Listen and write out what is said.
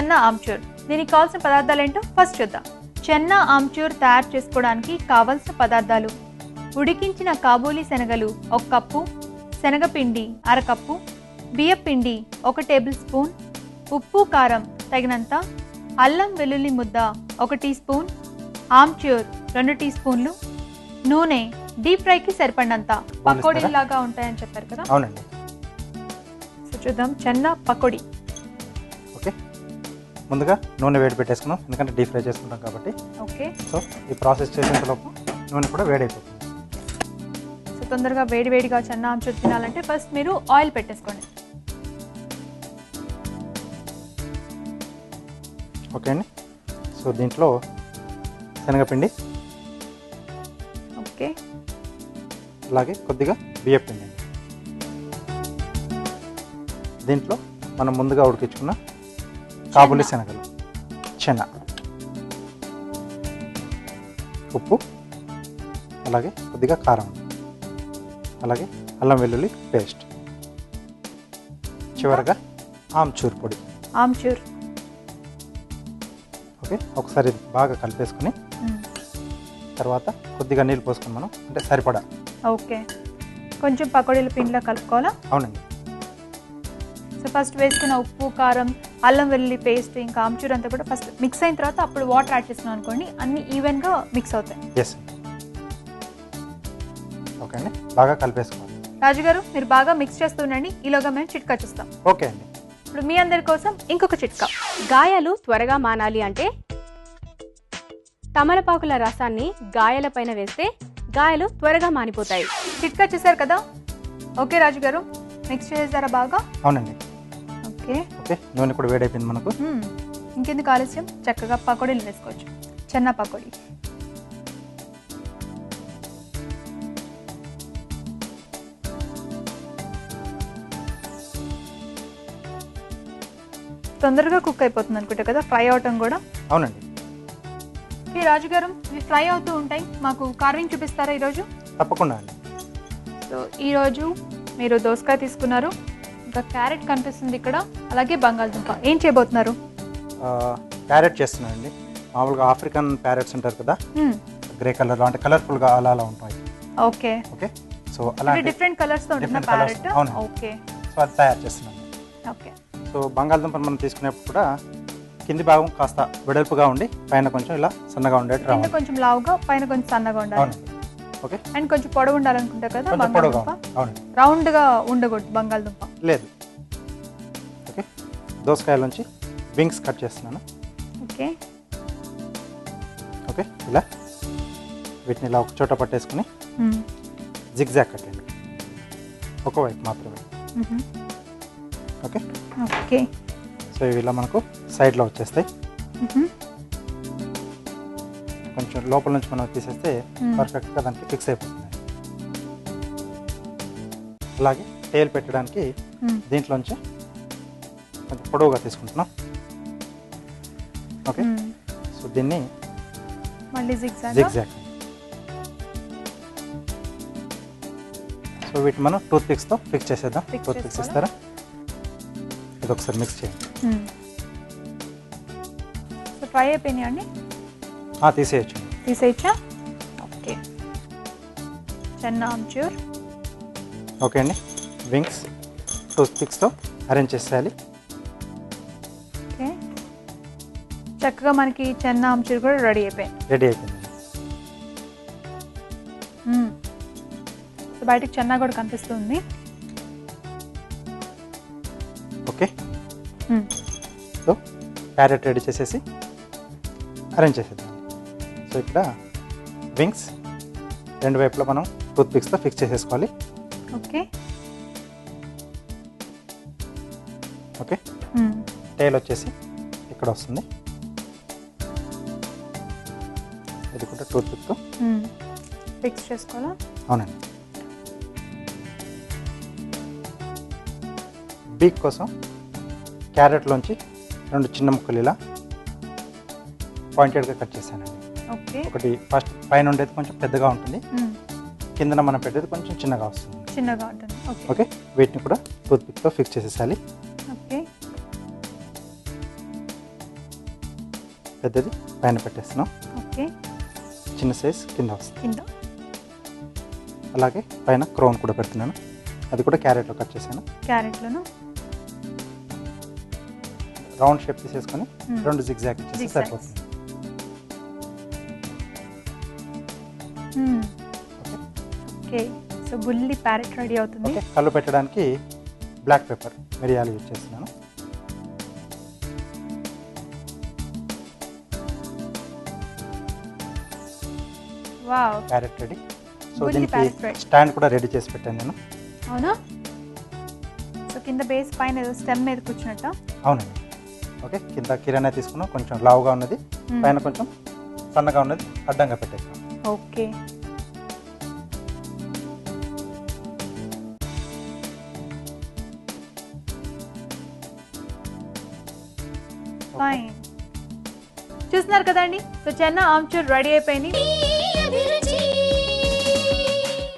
చెన్న ఆమ్చూర్. దీనికి కావాల్సిన పదార్థాలు ఏంటో ఫస్ట్ చూద్దాం. చెన్న ఆమ్చూర్ తయారు చేసుకోవడానికి కావలసిన పదార్థాలు. ఉడికించిన కాబూలీ శనగలు ఒక కప్పు శనగపిండి అరకప్పు బియ్యపిండి ఒక టేబుల్ స్పూన్ ఉప్పు కారం తగినంత అల్లం వెల్లుల్లి ముద్ద ఒక టీ స్పూన్ ఆమ్చూర్ రెండు టీ స్పూన్లు నూనె డీప్ ఫ్రైకి సరిపడినంత పకోడీ లాగా ఉంటాయని చెప్పారు కదా? అవునండి. సో చూద్దాం చెన్న పకోడీ. ముందుగా నూనె వేడి పెట్టేసుకున్నాం. ఎందుకంటే డీప్ ఫ్రై చేసుకుంటాం కాబట్టి. ఓకే. సో ఈ ప్రాసెస్ చేసేంతలోపు నూనె కూడా వేడైపోతుంది. సో తొందరగా వేడి వేడిగా చెన్న ఆమ్చూర్ తినాలంటే ఫస్ట్ మీరు ఆయిల్ పెట్టేసుకోండి. ఓకే అండి. సో దీంట్లో శనగపిండి. ఓకే. అలాగే కొద్దిగా బియ్యం పిండి. అండి దీంట్లో మనం ముందుగా ఉడికించుకున్న కాబూలి శనగలు. చెన ఉప్పు. అలాగే కొద్దిగా కారం. అలాగే అల్లం వెల్లుల్లి పేస్ట్. చివరగా ఆమ్చూర్ పొడి. ఆమ్చూర్. ఓకే ఒకసారి బాగా కలిపేసుకుని తర్వాత కొద్దిగా నీళ్ళు పోసుకుని మనం అంటే సరిపడా. ఓకే. కొంచెం పకోడీల పిండిలో కలుపుకోవాలా? అవునండి. సో ఫస్ట్ వేసుకున్న ఉప్పు కారం అల్లం వెల్లుల్లి పేస్ట్ ఇంకా ఆమ్చూర్ అంతా కూడా ఫస్ట్ మిక్స్ అయిన తర్వాత అప్పుడు వాటర్ యాడ్ చేస్తున్నాం అనుకోండి అన్ని ఈవెన్గా మిక్స్ అవుతాయి. ఎస్ ఓకే అండి. బాగా కలిపేసుకోవాలి రాజు గారు మీరు బాగా మిక్స్ చేస్తూ ఉండండి. ఈలోగా మేము చిట్కా చూస్తాం. ఓకే అండి. ఇప్పుడు మీ అందరి కోసం ఇంకొక చిట్కా. గాయాలు త్వరగా మానాలి అంటే తమలపాకుల రసాన్ని గాయాలపైన వేస్తే గాయాలు త్వరగా మానిపోతాయి. చిట్కా చూసారు కదా? ఓకే రాజు గారు మిక్స్ చేసారా బాగా? అవునండి. ఓకే. ఓకే. నూనె కూడా వేడైపోయింది మనకు. ఇంకెందుకు ఆలస్యం? చక్కగా పకోడీలు వేసుకోవచ్చు. చెన్న పకోడీ. తొందరగా కుక్ అయిపోతుంది అనుకుంటా కదా ఫ్రై అవటం కూడా? అవునండి. ఈ రాజు గారు ఇవి ఫ్రై అవుతూ ఉంటాయి. మాకు కార్వింగ్ చూపిస్తారా ఈరోజు? తప్పకుండా అండి. సో ఈరోజు మీరు దోసకాయ తీసుకున్నారు. ఇంకా క్యారెట్ కనిపిస్తుంది ఇక్కడ. అలాగే బంగాళదుంప. ఏం చేయబోతున్నారు? ఆ, ప్యారెట్ చేస్తున్నానండి. మామూలుగా ఆఫ్రికన్ ప్యారెట్స్ ఉంటారు కదా. గ్రే కలర్లో అంటే కలర్ఫుల్గా అలా అలా ఉంటాయి. ఓకే. ఓకే? సో అలాంటి డిఫరెంట్ కలర్స్తో ఉంటుందా అవును. ఓకే. సో అది తయారు చేస్తున్నాను. ఓకే. సో బంగాళదుంపను మనం తీసుకునేప్పుడు కూడా కింది భాగం కాస్త వెడల్పుగా ఉండి పైన కొంచెం ఇలా సన్నగా ఉండేట్టు కొంచెం లావుగా పైన కొంచెం సన్నగా ఉండాలి ఓకే. అండ్ కొంచెం పొడవు ఉండాలనుకుంటా కదా బంగాళదుంప. అవునండి. రౌండ్గా ఉండకూడదు బంగాళదుంప. లేదు. ఓకే. దోసకాయల నుంచి వింగ్స్ కట్ చేస్తున్నాను. ఓకే. ఓకే. ఇలా. వీటిని ఇలా ఒక చోట పట్టేసుకుని. జిగ్జాగ్ కట్టండి. ఒకవైపు మాత్రమే. ఓకే. ఓకే. సో ఇవి ఇలా మనకు సైడ్లో వచ్చేస్తాయి. కొంచెం లోపల నుంచి మనం తీసేస్తే. పర్ఫెక్ట్గా దానికి ఫిక్స్ అయిపోతుంది. అలాగే టేల్ పెట్టడానికి. దీంట్లోంచి కొంచెం పొడవుగా తీసుకుంటున్నాం. ఓకే. సో దీన్ని మళ్ళీ జిగ్జాగ్ జిగ్జాగ్ సో వీటిని మనం టూత్ పిక్స్తో ఫిక్స్ చేసేద్దాం. Toothpicks? ఇస్తారా? ఇది ఒకసారి మిక్స్ చేయండి. ఫ్రై అయిపోయినాయి అండి? ఆ, తీసేయచ్చు. తీసేయచ్చా ఓకే చెన్న ఆమ్చూర్ ఓకే అండి. వింగ్స్ టూత్ పిక్స్తో అరేంజ్ చేసేయాలి. ఓకే చక్కగా మనకి చెన్న ఆమ్చూర్ కూడా రెడీ అయిపోయాయి రెడీ అయిపోయింది. సో బయటకు చెన్న కూడా కనిపిస్తుంది. ఓకే. సో క్యారెట్ రెడీ చేసేసి అరేంజ్ చేసేద్దాం. సో ఇక్కడ వింగ్స్ రెండు వైపులా మనం టూత్ పిక్స్తో ఫిక్స్ చేసేసుకోవాలి. ఓకే. ఓకే. టైల్ వచ్చేసి ఇక్కడ వస్తుంది. ఇది కూడా టూత్ పిక్తో. ఫిక్స్ చేసుకోవాలా? అవునండి. బీక్ కోసం క్యారెట్లోంచి రెండు చిన్న ముక్కలు ఇలా పాయింటెడ్గా కట్ చేశానండి. ఒకటి ఫస్ట్ పైన ఉండేది కొంచెం పెద్దగా ఉంటుంది. కిందన మనం పెట్టేది కొంచెం చిన్నగా వస్తుంది. చిన్నగా ఉంటుంది. ఓకే. వీటిని కూడా టూత్ పిక్తో ఫిక్స్ చేసేసాలి. పెద్దది పైన పెట్టేస్తున్నాం. చిన్న సైజ్ కింద వస్తుంది. అలాగే పైన క్రౌన్ కూడా పెడుతున్నాను. అది కూడా క్యారెట్లో కట్ చేశాను. క్యారెట్లను? రౌండ్ షేప్ తీసేసుకొని. రెండు జిగ్జాగ్ Zigzags. సరిపోతుంది. ఓకే సో బుల్లి ప్యారెట్ రెడీ అవుతుంది. కళ్ళు పెట్టడానికి బ్లాక్ పెప్పర్ మిరియాలు యూజ్ చేస్తున్నాను. వావ్ క్యారెట్ రెడీ సో దీనికి. స్టాండ్ కూడా రెడీ చేసి పెట్టాను నేను. అవునా? సో కింద బేస్ పైన ఏదో స్టెమ్ మీద కూర్చున్నట్ట? అవునండి. ఓకే కింద కిరాణా తీసుకున్నాం. కొంచెం లావుగా ఉన్నది. Hmm. పైన కొంచెం సన్నగా ఉన్నది. అడ్డంగా పెట్టేసాం ఓకే. ఫైన్ చూస్తున్నారు కదండి? సో చెన్న ఆమ్చూర్ రెడీ అయిపోయింది.